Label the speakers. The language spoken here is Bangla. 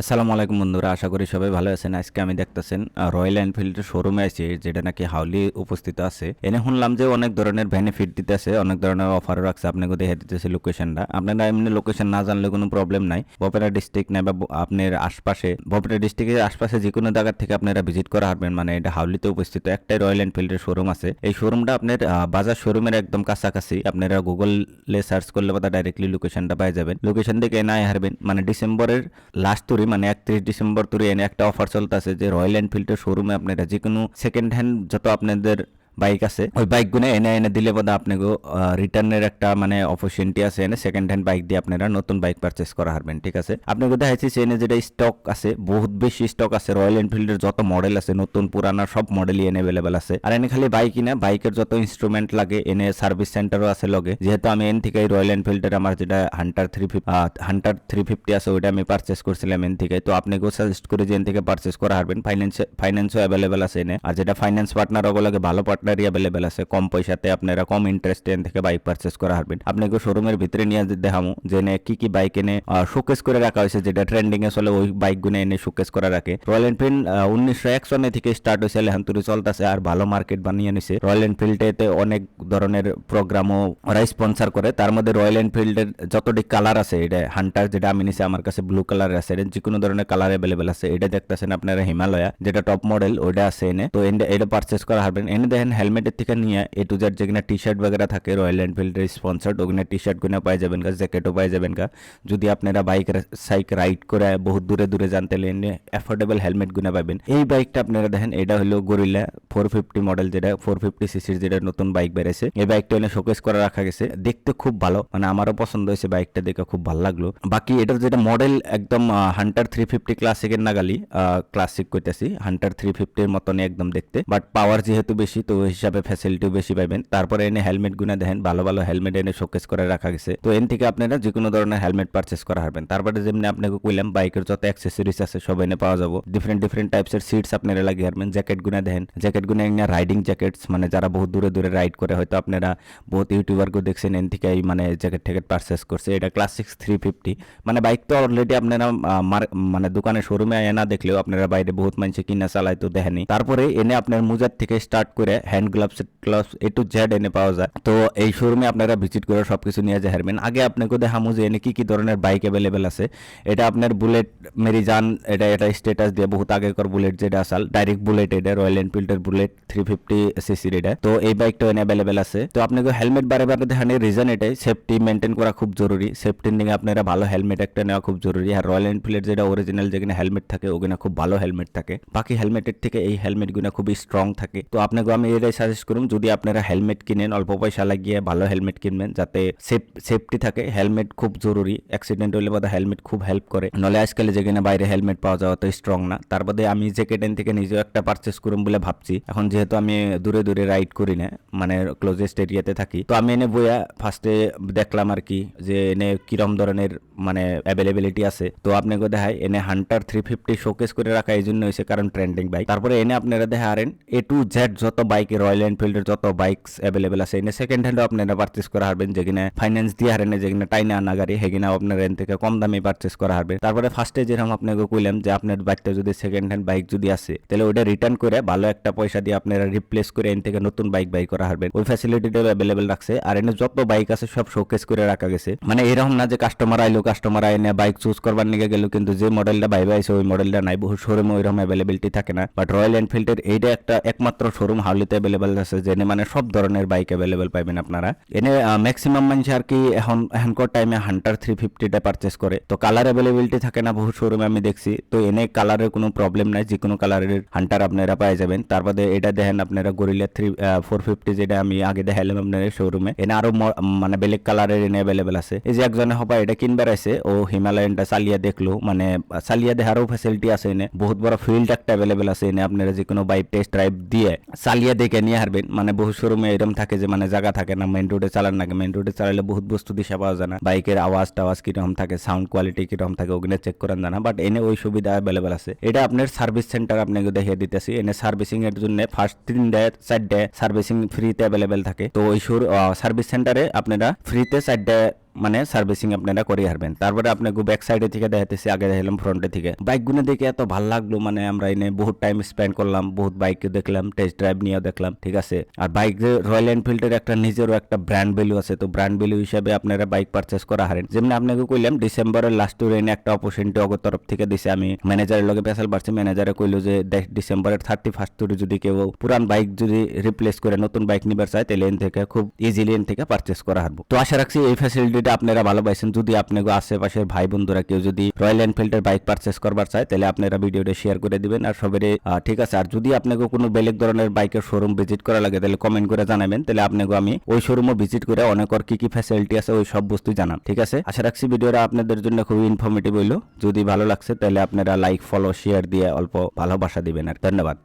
Speaker 1: আসসালামু আলাইকুম বন্ধুরা, আশা করি সবাই ভালো আছেন। আজকে আমি দেখতেছেন রয়্যাল এনফিল্ডের শোরুমে আছি যেটা নাকি হাউলি উপস্থিত আছে। এনে শুনলাম যে অনেক ধরনের বেনিফিট দিতেছে, অনেক ধরনের অফারও রাখছে, আপনাকে দেখে দিতেছে লোকেশনটা আপনারা এমনি লোকেশন না জানলে কোনো প্রবলেম নাই। বপেরা ডিস্ট্রিক্ট নাই বা আপনার আশপাশে, বপেরা ডিস্ট্রিক্টের আশপাশে যে কোনো জায়গার থেকে আপনারা ভিজিট করা পারবেন মানে এটা হাউলিতে উপস্থিত একটাই রয়্যাল এনফিল্ডের শোরুম আছে। এই শোরুমটা আপনার বাজার শোরুমের একদম কাছাকাছি। আপনারা গুগলে সার্চ করলে বা ডাইরেক্টলি লোকেশনটা পাই যাবেন। লোকেশন থেকে নাই হারবেন মানে ডিসেম্বরের লাস্ট মানে একত্রিশ ডিসেম্বর তুরি এনে একটা অফার চলতেছে যে রয়্যাল এনফিল্ডের শোরুমে আপনারা যে কোনো সেকেন্ড হ্যান্ড যত আপনাদের বাইক আছে। ওই বাইকগুলো এনে এনে দিলে বোধ আপনাকে রিটার্নের একটা মানে অপরচুনিটি আছে এনে সেকেন্ড হ্যান্ড বাইক দিয়ে আপনারা নতুন বাইক পারচেস করা হারবেন, ঠিক আছে? আপনাকে দেখাচ্ছি এনে যেটা স্টক আছে, বহুত বেশি স্টক আছে। রয়্যাল এনফিল্ডের যত মডেল আছে, নতুন, পুরানা সব মডেলই এনে অ্যাভেলেবেল আছে। আর এনে খালি বাইকই না, বাইকের যত ইনস্ট্রুমেন্ট লাগে, এনে সার্ভিস সেন্টারও আছে লগে। যেহেতু আমি এন থেকে রয়্যাল এনফিল্ডের আমার যেটা Hunter three Hunter three fifty আছে, ওইটা আমি পারচেস করছিলাম এন থেকে তো আপনাকেও সাজেস্ট করে যে এন থেকে পারচেস করা হারবেন। ফাইন্যান্স ফাইন্যান্সও অ্যাভেলেবেল আছে এনে। আর যেটা ফাইন্যান্স পার্টনার ওগুলোকে ভালো পার্টনারই অ্যাভেলেবেল আছে। কম পয়সাতে আপনারা কম ইন্টারেস্টে এন থেকে বাইক পারচেস করা হারবেন। আপনাকে শোরুমের ভিতরে নিয়ে দেখামু এনে কি কি বাইক এনে শোকেস করে রাখা হয়েছে যেটা ট্রেন্ডিং এ চলে, ওই বাইকগুলো এনে শোকেস করে রাখে। রয়্যাল এনফিল্ড উনিশশো এক সনে থেকে স্টার্ট হয়েছে লেহান্তুরি চলতেছে, আর ভালো মার্কেট বানিয়ে নিছে। রয়্যাল এনফিল্ডেতে অনেক ধরনের প্রোগ্রামও ওরা স্পন্সর করে। তার মধ্যে রয়্যাল এনফিল্ডের যতটি কালার আছে, এটা হান্টার যেটা আমি নিছি, আমার কাছে ব্লু কালার আছে, এটা যে কোনো ধরনের কালার অ্যাভেলেবেল আছে। এটা দেখতেছেন আপনারা হিমালয়া যেটা টপ মডেল ওটা আছে এনে। তো এটা পারচেস করা হারবেন। এনে দেখেন হেলমেটের থেকে নিয়ে এ টু জেড যেখানে টি শার্ট বগেরা থাকে রয়্যাল এনফিল্ডের স্পন্সার্ড ওখানে টি শার্টগুলো পাই যাবেন গা জ্যাকেটও পাই যাবেন গা। যদি আপনারা বাইক সাইক রাইড করে বহুত দূরে দূরে জানতে লেন অ্যাফোর্ডেবল হেলমেট গুনা পাবেন এই বাইকটা আপনারা দেখেন, এটা হলো গরিলা ফোর ফিফটি মডেল যেটা, ফোর ফিফটি সিসির যেটা নতুন বাইক বেড়েছে। এই বাইকটা এনে শোকেস করে রাখা গেছে। দেখতে খুব ভালো মানে আমারও পছন্দ হয়েছে বাইকটা দেখে, খুব ভালো লাগল। বাকি এটার যেটা মডেল একদম হান্টার থ্রি ফিফটি ক্লাসিকের নাগালি ক্লাসিক কইতেছি হান্টার থ্রি ফিফটির মতনই একদম দেখতে। বাট পাওয়ার যেহেতু বেশি, তো হিসাবে ফ্যাসিলিটিও বেশি পাবেন তারপরে এনে হেলমেট গুনা দেখেন, ভালো ভালো হেলমেট এনে শোকেস করে রাখা গেছে। তো এন থেকে আপনারা যে কোনো ধরনের হেলমেট পারচেস করা হারবেন। তারপরে যেমনি আপনাকে কইলাম, বাইকের যত অ্যাক্সেসরিজ আছে, সব এনে পাওয়া যাব। ডিফারেন্ট ডিফারেন্ট টাইপসের সিটস আপনারা লাগিয়ে হারবেন জ্যাকেট গুনা দেখেন জ্যাকেট গুনা এনে রাইডিং জ্যাকেটস মানে যারা বহুত দূরে দূরে রাইড করে, হয়তো আপনারা বহুত ইউটিউবারকে দেখছেন, এন থেকে এই মানে জ্যাকেট ট্যাকেট পারচেস করছে। এটা ক্লাসিক থ্রি ফিফটি মানে বাইক তো অলরেডি আপনারা মানে দোকানে শোরুমে এনা দেখলেও আপনারা বাইরে বহুত মানুষে কিনা চালাই তো দেখেনি তারপরে এনে আপনার মুজার থেকে স্টার্ট করে hand gloves gloves A to Z এনে পাওয়া যায়। তো এই শোরুমে আপনারা ভিজিট করে সবকিছু নিয়ে যে হারবেন। আগে আপনাকে দেখামু যে এনে কি কি ধরনের বাইক অ্যাভেলেবেল আছে। এটা আপনার বুলেট মেরি জান, এটা এটা স্টেটাস দিয়ে বহুত আগেকার বুলেট যেটা আসাল ডাইরেক্ট বুলেট এটা রয়্যাল এনফিল্ডের বুলেট থ্রি ফিফটি সিসির এটা তো এই বাইকটা অ্যাভেলেবেল আছে। তো আপনাকে হেলমেট বারে বারে দেখানোর রিজন এটাই। সেফটি মেনটেন করা খুব জরুরি। সেফটির নিয়ে আপনারা ভালো হেলমেট একটা নেওয়া খুব জরুরি। আর রয়্যাল এনফিল্ডের যেটা অরিজিনাল যেখানে হেলমেট থাকে, ওখানে খুব ভালো হেলমেট থাকে। বাকি হেলমেটের থেকে এই হেলমেটগুলো খুবই স্ট্রং থাকে। তো আপনাকে আমি এটাই সাজেস্ট করুন, যদি আপনারা হেলমেট কিনেন, অল্প পয়সা লাগিয়ে ভালো হেলমেট কিনবেন, যাতে সেফটি থাকে। হেলমেট খুব জরুরি। অ্যাক্সিডেন্ট হলে বোধহয় হেলমেট খুব হেল্প করে। নলে আজকালে যেখানে বাইরে হেলমেট পাওয়া যাওয়া তো স্ট্রং না। তার বাদে আমি জ্যাকেটেন থেকে নিজেও একটা পারচেস করুন বলে ভাবছি। এখন যেহেতু আমি দূরে দূরে রাইড করি না মানে ক্লোজেস্ট এরিয়াতে থাকি, তো আমি এনে বইয়া ফার্স্টে দেখলাম আর কি যে এনে কিরম ধরনের মানে অ্যাভেলেবিলিটি আছে। তো আপনাকে দেখায় এনে হান্টার থ্রি ফিফটি শোকেস করে রাখা এই জন্য হয়েছে কারণ ট্রেন্ডিং বাইক তারপরে এনে আপনারা দেখা হারেন এ টু জেড যত বাইক রয়্যাল এনফিল্ডের যত বাইকস অ্যাভেলেবেল আছে, এনে সেকেন্ড হ্যান্ডও আপনারা পারচেস করা হারবেন যেখানে ফাইন্যান্স দিয়ে হারেন যেখানে টাইনা আনা গাড়ি সেখানে আপনার এন থেকে কম দামে পারচেস করা হারবে তারপরে ফার্স্টে যেরকম আপনাকে কইলাম যে আপনার বাইকটা যদি সেকেন্ড হ্যান্ড বাইক যদি আছে তাহলে ওটা রিটার্ন করে ভালো একটা পয়সা দিয়ে আপনারা রিপ্লেস করে এন থেকে নতুন বাইক বাই করা হারবেন। ওই ফ্যাসিলিটিটাও অ্যাভেলেবেল রাখছে। আর এনে যত বাইক আছে সব শোকেস করে রাখা গেছে। মানে এরকম না যে কাস্টমার আইলো কাস্টমার আইনে বাইক চুজ করবার নিয়ে গেল, কিন্তু যে মডেলটা বাইবে আছে, ওই মডেলটা নাই। বহু শোরুমে ওইরকম অ্যাভেলেবিলিটি থাকে না। বাট রয়্যাল এনফিল্ডের এইটা একটা একমাত্র শোরুম হাউলিতে অ্যাভেলেবেল আছে, যেনে মানে সব ধরনের বাইক অ্যাভেলেবেল পাবেন আপনারা। এনে ম্যাক্সিমাম মানুষ আর কি এখন, এখনকার টাইমে হান্টার থ্রি ফিফটিটা পারচেস করে। তো কালার অ্যাভেলেবিলিটি থাকে না, বহু শোরুমে আমি দেখছি। তো এনে কালারের কোনো প্রবলেম নাই যে কোনো কালারের হান্টার আপনারা পাই যাবেন। তার বাদে এটা দেখেন আপনারা গরিলা থ্রি ফোর ফিফটি যেটা আমি আগে দেখাইলাম আপনার শোরুমে এনে আরও মানে বেলেগ কালারের এনে অ্যাভেলেবেল আছে। এই যে একজনে হবা এটা কিনবার আছে ও হিমালয়ানটা চালিয়া দেখল মানে চালিয়া দেখারও ফ্যাসিলিটি আছে এনে। বহুত বড় ফিল্ড একটা অ্যাভেলেবেল আছে এনে, আপনারা যে কোনো বাইক টেস্ট ড্রাইভ দিয়ে চালিয়া দেখে নিয়ে হারবেন মানে বহু শোরুমে এরকম থাকে যে মানে জায়গা থাকে না মেন রোডে চালান না মেন রোডে চালালে বহুত বস্তু দিশা পাওয়া যায় না। বাইকের আওয়াজ টাওয়াজ কীরকম থাকে সাউন্ড কোয়ালিটি কীরকম থাকে, ওগুলো চেক করেন জানা। বাট এনে ওই সুবিধা অ্যাভেলেবেল আছে। এটা আপনার সার্ভিস সেন্টার আপনাকে দেখিয়ে দিতেছি। এনে সার্ভিসিং এর জন্য ফার্স্ট তিন ডে চার ডে সার্ভিসিং ফ্রিতে অ্যাভেলেবেল থাকে। তো ওই সার্ভিস সেন্টারে আপনারা ফ্রিতে চার ডে মানে সার্ভিসিং আপনারা করে হারবেন। তারপরে আপনাকে ব্যাক সাইডে থেকে দেখাতেছি আগে দেখালাম ফ্রন্টে থেকে। বাইকগুলো দেখে এত ভালো লাগল মানে আমরা এনে বহুত টাইম স্পেন্ড করলাম, বহুত বাইক দেখলাম টেস্ট ড্রাইভ নিয়ে দেখলাম, ঠিক আছে? আর বাইক যে রয়্যাল এনফিল্ডের একটা নিজেরও একটা ব্র্যান্ড ভ্যালু আছে, তো ব্র্যান্ড ভ্যালু হিসাবে আপনারা বাইক পারচেস করা হারেন। যেমনি আপনাকে কইলাম, ডিসেম্বরের লাস্ট এনে একটা অপরচুনিটি অগর তরফ থেকে দিছে। আমি ম্যানেজারের লগে পেশাল পারছি ম্যানেজারে কইলো যে ডিসেম্বরের থার্টি ফার্স্ট যদি কেউ পুরান বাইক যদি রিপ্লেস করে, নতুন বাইক নিবার চায়, তাহলে এন থেকে খুব ইজিলি এন থেকে পারচেস করা হারবো। তো আশা রাখছি এই ফ্যাসিলিটিটা আপনারা ভালো পাইছেন যদি আপনাকে আশেপাশের ভাই বন্ধুরা কেউ যদি রয়্যাল এনফিল্ডের বাইক পারচেস করবার চায়, তাহলে আপনারা ভিডিওটা শেয়ার করে দিবেন আর সবাই ঠিক আছে। আর যদি আপনাকে কোনো বেলেগ ধরনের বাইকের শোরুম ভিজিট করা লাগে, তাহলে কমেন্ট করে জানাবেন। তাহলে আপনাকে আমি ওই শোরুমও ভিজিট করে অনেক কি কি ফ্যাসিলিটি আছে, ওই সব বস্তু জানাম ঠিক আছে? আশা রাখছি ভিডিওটা আপনাদের জন্য খুবই ইনফরমেটিভ হইল। যদি ভালো লাগছে, তাহলে আপনারা লাইক ফলো শেয়ার দিয়ে অল্প ভালোবাসা দিবেন আর ধন্যবাদ।